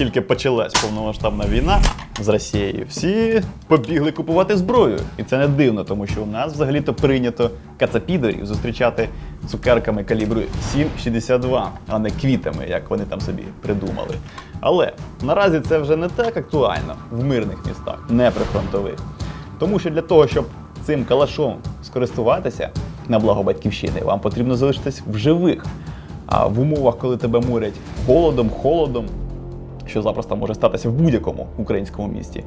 тільки почалась повномасштабна війна з Росією, всі побігли купувати зброю. І це не дивно, тому що у нас взагалі-то прийнято кацапідорів зустрічати цукерками калібру 7,62, а не квітами, як вони там собі придумали. Але наразі це вже не так актуально в мирних містах, не прифронтових. Тому що для того, щоб цим калашом скористуватися на благо батьківщини, вам потрібно залишитись в живих. А в умовах, коли тебе мурять голодом, холодом, що запросто може статися в будь-якому українському місті,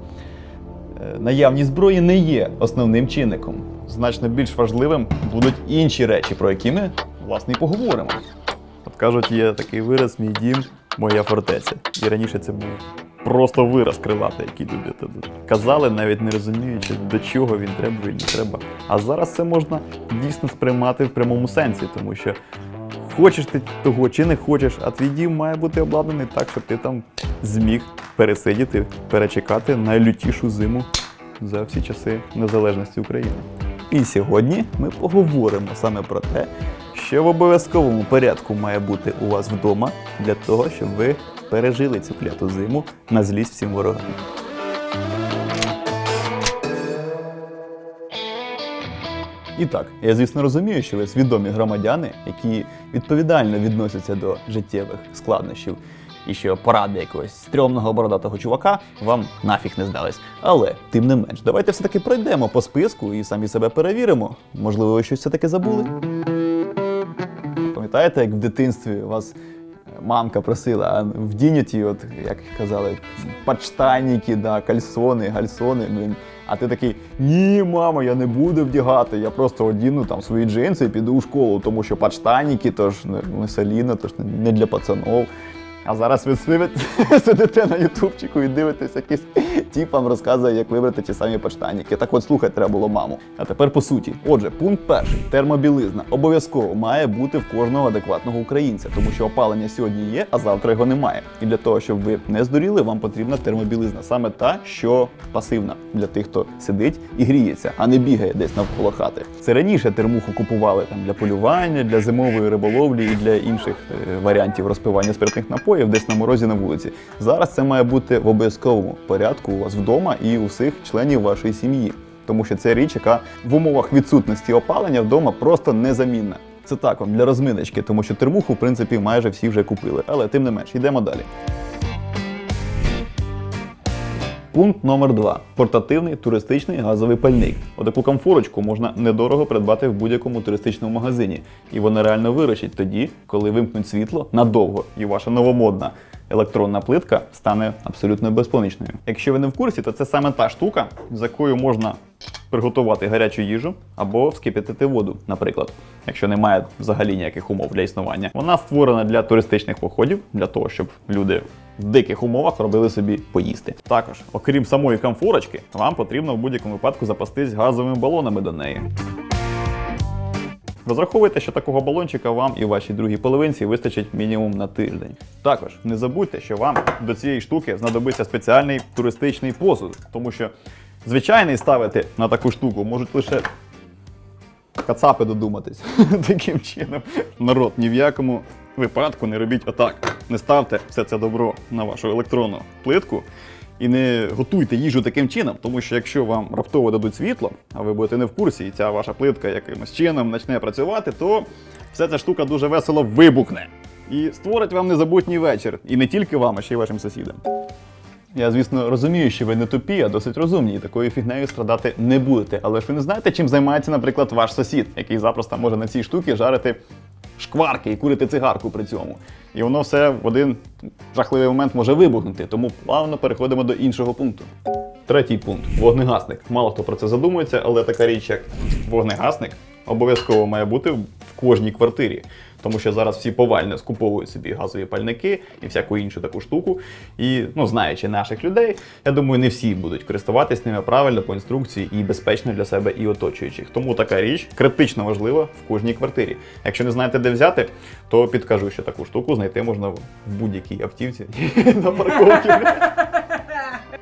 е, наявність зброї не є основним чинником. Значно більш важливим будуть інші речі, про які ми власне і поговоримо. От кажуть, є такий вираз мій дім, моя фортеця. І раніше це був просто вираз крилатий, який люди тут казали, навіть не розуміючи, до чого він треба і не треба. А зараз це можна дійсно сприймати в прямому сенсі, тому що хочеш ти того чи не хочеш, а твій дім має бути обладнаний так, щоб ти там зміг пересидіти, перечекати найлютішу зиму за всі часи незалежності України. І сьогодні ми поговоримо саме про те, що в обов'язковому порядку має бути у вас вдома для того, щоб ви пережили цю кляту зиму на злість всім ворогам. І так, я звісно розумію, що ви свідомі громадяни, які відповідально відносяться до життєвих складнощів, і що поради якогось стрьомного бородатого чувака вам нафіг не здались. Але тим не менш, давайте все-таки пройдемо по списку і самі себе перевіримо. Можливо, ви щось все-таки забули. Пам'ятаєте, як в дитинстві вас мамка просила, а в Дініті, от як казали, подштанники, да, кальсони, гальсони. Блін. А ти такий, ні, мама, я не буду вдягати, я просто одіну там свої джинси і піду у школу, тому що пачтаніки то ж не, соліно, то ж не для пацанов. А зараз ви сидите, на ютубчику і дивитесь, якийсь тіп вам розказує, як вибрати ті самі подштанники. Так от слухати треба було маму. А тепер по суті. Отже, пункт перший термобілизна обов'язково має бути в кожного адекватного українця, тому що опалення сьогодні є, а завтра його немає. І для того, щоб ви не здуріли, вам потрібна термобілизна, саме та, що пасивна для тих, хто сидить і гріється, а не бігає десь навколо хати. Це раніше термуху купували там для полювання, для зимової риболовлі і для інших е, варіантів розпивання спиртних напоїв десь на морозі на вулиці. Зараз це має бути в обов'язковому порядку у вас вдома і у всіх членів вашої сім'ї. Тому що це річ, яка в умовах відсутності опалення вдома просто незамінна. Це так вам для розминочки, тому що термуху, в принципі, майже всі вже купили. Але тим не менш, йдемо далі. Пункт номер 2 портативний туристичний газовий пальник. Отаку комфорочку можна недорого придбати в будь-якому туристичному магазині, і вона реально виручить тоді, коли вимкнуть світло надовго, і ваша новомодна електронна плитка стане абсолютно безпомічною. Якщо ви не в курсі, то це саме та штука, з якою можна приготувати гарячу їжу або вскипятити воду, наприклад, якщо немає взагалі ніяких умов для існування. Вона створена для туристичних походів, для того, щоб люди в диких умовах робили собі поїсти. Також, окрім самої комфорочки, вам потрібно в будь-якому випадку запастись газовими балонами до неї. Розраховуйте, що такого балончика вам і вашій другій половинці вистачить мінімум на тиждень. Також не забудьте, що вам до цієї штуки знадобиться спеціальний туристичний посуд, тому що звичайний ставити на таку штуку можуть лише кацапи додуматись таким чином. Народ, ні в якому випадку не робіть отак. Не ставте все це добро на вашу електронну плитку. І не готуйте їжу таким чином, тому що якщо вам раптово дадуть світло, а ви будете не в курсі, і ця ваша плитка якимось чином почне працювати, то вся ця штука дуже весело вибухне і створить вам незабутній вечір. І не тільки вам, а ще й вашим сусідам. Я, звісно, розумію, що ви не тупі, а досить розумні, і такою фігнею страдати не будете. Але ж ви не знаєте, чим займається, наприклад, ваш сусід, який запросто може на цій штуці жарити шкварки і курити цигарку при цьому. І воно все в один жахливий момент може вибухнути. Тому плавно переходимо до іншого пункту. Третій пункт вогнегасник. Мало хто про це задумується, але така річ, як вогнегасник, обов'язково має бути в кожній квартирі. Тому що зараз всі повально скуповують собі газові пальники і всяку іншу таку штуку. І ну, знаючи наших людей, я думаю, не всі будуть користуватись ними правильно по інструкції і безпечно для себе і оточуючих. Тому така річ критично важлива в кожній квартирі. Якщо не знаєте, де взяти, то підкажу, що таку штуку знайти можна в будь-якій автівці на парковці.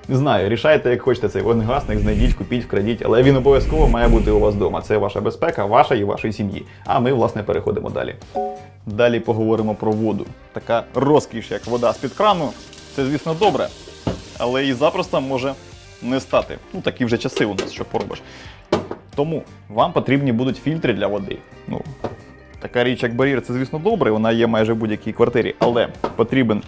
Не знаю, рішайте, як хочете цей вогнегасник, знайдіть, купіть, вкрадіть, але він обов'язково має бути у вас вдома. Це ваша безпека, ваша і вашої сім'ї. А ми, власне, переходимо далі. Далі поговоримо про воду. Така розкіш, як вода з-під крану, Це, звісно, добре, але і запросто може не стати. Ну, такі вже часи у нас, що поробиш. Тому вам потрібні будуть фільтри для води. Ну, така річ, як бар'єр, це, звісно, добре, вона є майже в будь-якій квартирі, але потрібен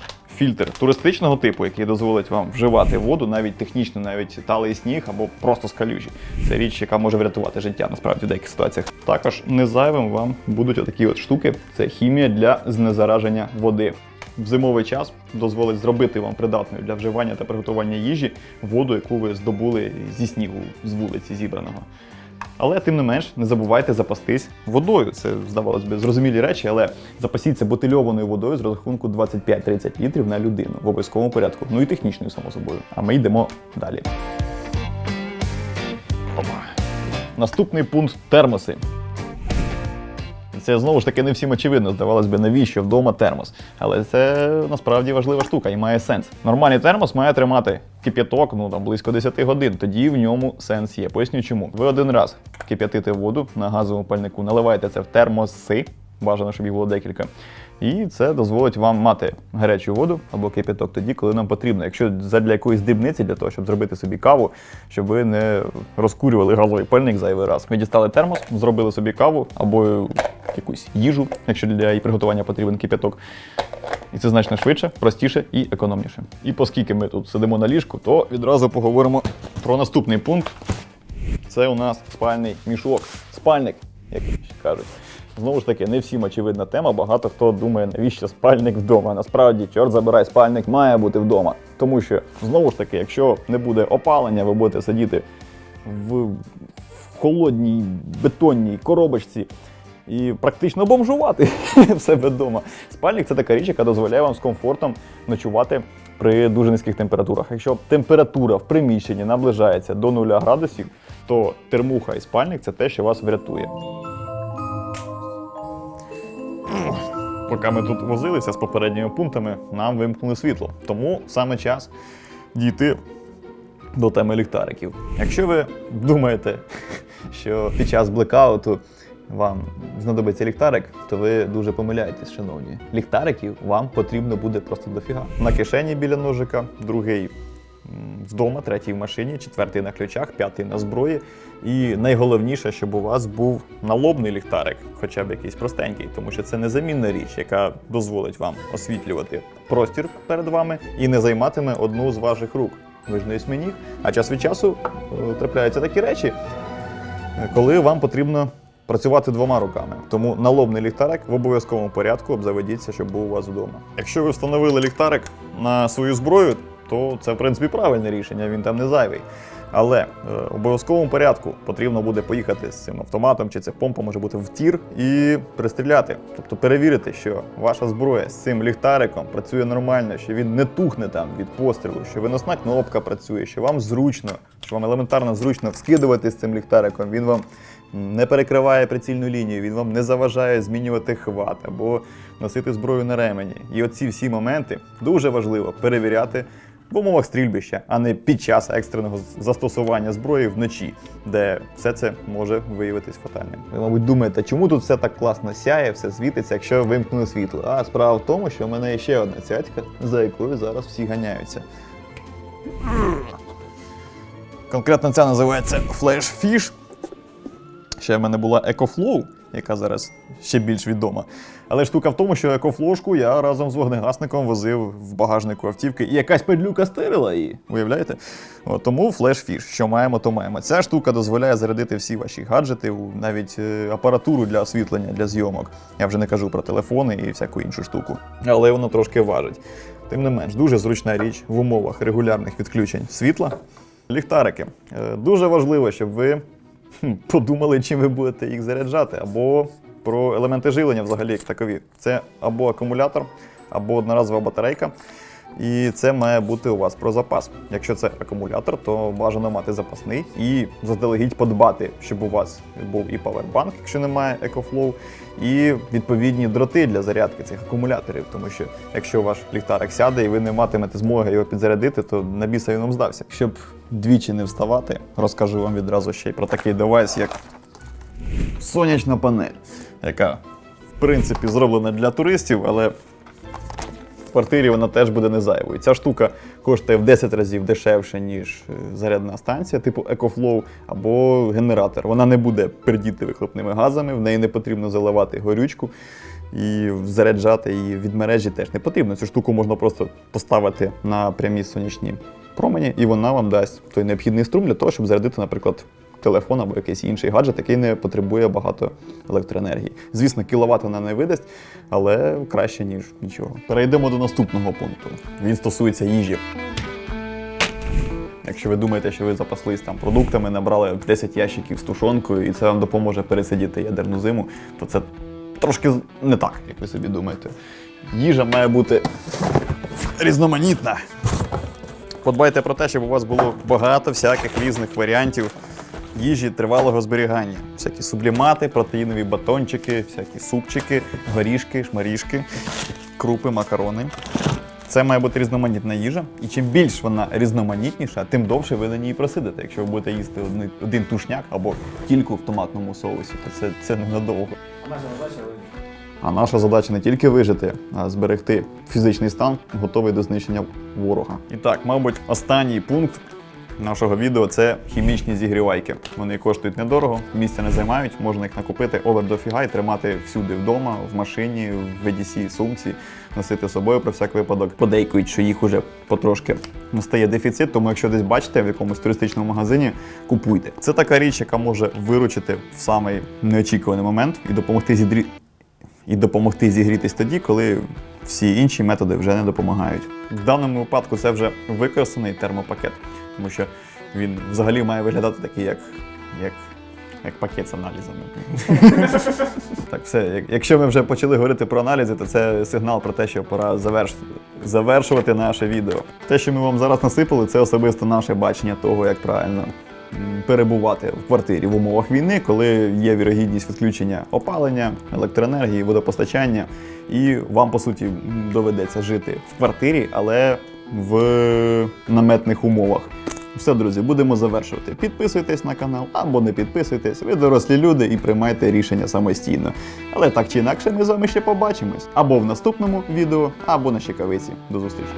фільтр туристичного типу, який дозволить вам вживати воду, навіть технічно, навіть талий сніг або просто з. Це річ, яка може врятувати життя насправді в деяких ситуаціях. Також не зайвим вам будуть отакі от штуки. Це хімія для знезараження води. В зимовий час дозволить зробити вам придатною для вживання та приготування їжі воду, яку ви здобули зі снігу з вулиці зібраного. Але тим не менш, не забувайте запастись водою. Це здавалось би зрозумілі речі, але запасіться бутильованою водою з розрахунку 25-30 літрів на людину в обов'язковому порядку. Ну і технічною, само собою. А ми йдемо далі. Опа. Наступний пункт термоси. Це знову ж таки не всім очевидно, здавалось би, навіщо вдома термос. Але це насправді важлива штука і має сенс. Нормальний термос має тримати кип'яток ну там близько 10 годин. Тоді в ньому сенс є. Поясню чому. Ви один раз кип'ятите воду на газовому пальнику, наливаєте це в термоси. Бажано, щоб їх було декілька. І це дозволить вам мати гарячу воду або кипяток тоді, коли нам потрібно. Якщо задля якоїсь дрібниці, для того, щоб зробити собі каву, щоб ви не розкурювали газовий пальник зайвий раз. Ви дістали термос, зробили собі каву або якусь їжу, якщо для її приготування потрібен кипяток. І це значно швидше, простіше і економніше. І оскільки ми тут сидимо на ліжку, то відразу поговоримо про наступний пункт. Це у нас спальний мішок. Спальник, як кажуть. Знову ж таки, не всім очевидна тема. Багато хто думає, навіщо спальник вдома. Насправді, чорт забирай, спальник має бути вдома. Тому що, знову ж таки, якщо не буде опалення, ви будете сидіти в, в холодній бетонній коробочці і практично бомжувати в себе вдома. Спальник це така річ, яка дозволяє вам з комфортом ночувати при дуже низьких температурах. Якщо температура в приміщенні наближається до 0 градусів, то термуха і спальник це те, що вас врятує. Поки ми тут возилися з попередніми пунктами, нам вимкнули світло. Тому саме час дійти до теми ліхтариків. Якщо ви думаєте, що під час блекауту вам знадобиться ліхтарик, то ви дуже помиляєтесь, шановні. Ліхтариків вам потрібно буде просто дофіга. На кишені біля ножика, другий вдома, третій в машині, четвертий на ключах, п'ятий на зброї. І найголовніше, щоб у вас був налобний ліхтарик, хоча б якийсь простенький, тому що це незамінна річ, яка дозволить вам освітлювати простір перед вами і не займатиме одну з ваших рук. Ви ж не осьмініг, а час від часу е, трапляються такі речі, коли вам потрібно працювати двома руками. Тому налобний ліхтарик в обов'язковому порядку обзаведіться, щоб був у вас вдома. Якщо ви встановили ліхтарик на свою зброю, то це в принципі правильне рішення, він там не зайвий. Але е, обов'язковому порядку потрібно буде поїхати з цим автоматом, чи це помпа може бути в тір, і пристріляти. Тобто перевірити, що ваша зброя з цим ліхтариком працює нормально, що він не тухне там від пострілу, що виносна кнопка працює, що вам зручно, що вам елементарно зручно вскидувати з цим ліхтариком. Він вам не перекриває прицільну лінію, він вам не заважає змінювати хват або носити зброю на ремені. І оці всі моменти дуже важливо перевіряти в умовах стрільбища, а не під час екстреного застосування зброї вночі, де все це може виявитись фатальним. Ви, мабуть, думаєте, чому тут все так класно сяє, все світиться, якщо вимкнули світло? А справа в тому, що в мене є ще одна цяцька, за якою зараз всі ганяються. Конкретно ця називається Flash Fish. Ще в мене була EcoFlow, яка зараз ще більш відома. Але штука в тому, що екофлошку я разом з вогнегасником возив в багажнику автівки, і якась падлюка стирила її. Уявляєте? От, тому флеш-фіш, що маємо, то маємо. Ця штука дозволяє зарядити всі ваші гаджети, навіть е, апаратуру для освітлення, для зйомок. Я вже не кажу про телефони і всяку іншу штуку. Але воно трошки важить. Тим не менш, дуже зручна річ в умовах регулярних відключень світла. Ліхтарики. Е, Дуже важливо, щоб ви подумали, чим ви будете їх заряджати, або про елементи живлення взагалі як такові. Це або акумулятор, або одноразова батарейка. І це має бути у вас про запас. Якщо це акумулятор, то бажано мати запасний і заздалегідь подбати, щоб у вас був і павербанк, якщо немає EcoFlow, і відповідні дроти для зарядки цих акумуляторів. Тому що якщо ваш ліхтарик сяде і ви не матимете змоги його підзарядити, то на біса він вам здався. Щоб двічі не вставати, розкажу вам відразу ще й про такий девайс, як сонячна панель, яка в принципі зроблена для туристів, але в квартирі вона теж буде не зайвою. Ця штука коштує в 10 разів дешевше, ніж е, зарядна станція, типу EcoFlow або генератор. Вона не буде пердіти вихлопними газами, в неї не потрібно заливати горючку. І заряджати її від мережі теж не потрібно. Цю штуку можна просто поставити на прямі сонячні промені, і вона вам дасть той необхідний струм для того, щоб зарядити, наприклад, телефон або якийсь інший гаджет, який не потребує багато електроенергії. Звісно, кіловат вона не видасть, але краще, ніж нічого. Перейдемо до наступного пункту. Він стосується їжі. Якщо ви думаєте, що ви запаслись там продуктами, набрали 10 ящиків з тушонкою, і це вам допоможе пересидіти ядерну зиму, то це трошки не так, як ви собі думаєте. Їжа має бути різноманітна. Подбайте про те, щоб у вас було багато всяких різних варіантів їжі тривалого зберігання. Всякі сублімати, протеїнові батончики, всякі супчики, горішки, шмарішки, крупи, макарони. Це має бути різноманітна їжа, і чим більш вона різноманітніша, тим довше ви на ній просидите. Якщо ви будете їсти один, тушняк або кільку в томатному соусі, то це, це ненадовго. А наша задача не тільки вижити, а зберегти фізичний стан, готовий до знищення ворога. І так, мабуть, останній пункт нашого відео це хімічні зігрівайки. Вони коштують недорого, місця не займають, можна їх накупити овер дофіга і тримати всюди вдома, в машині, в VDC сумці, носити з собою про всяк випадок. Подейкують, що їх уже потрошки настає дефіцит, тому якщо десь бачите в якомусь туристичному магазині, купуйте. Це така річ, яка може виручити в самий неочікуваний момент і допомогти зідрі і допомогти зігрітись тоді, коли всі інші методи вже не допомагають. В даному випадку це вже використаний термопакет, тому що він взагалі має виглядати такий, як, як, як пакет з аналізами. так, все. Якщо ми вже почали говорити про аналізи, то це сигнал про те, що пора заверш... завершувати наше відео. Те, що ми вам зараз насипали, це особисто наше бачення того, як правильно перебувати в квартирі в умовах війни, коли є вірогідність відключення опалення, електроенергії, водопостачання, і вам по суті доведеться жити в квартирі, але в наметних умовах. Все, друзі, будемо завершувати. Підписуйтесь на канал або не підписуйтесь. Ви дорослі люди і приймайте рішення самостійно. Але так чи інакше, ми з вами ще побачимось або в наступному відео, або на щекавиці. До зустрічі.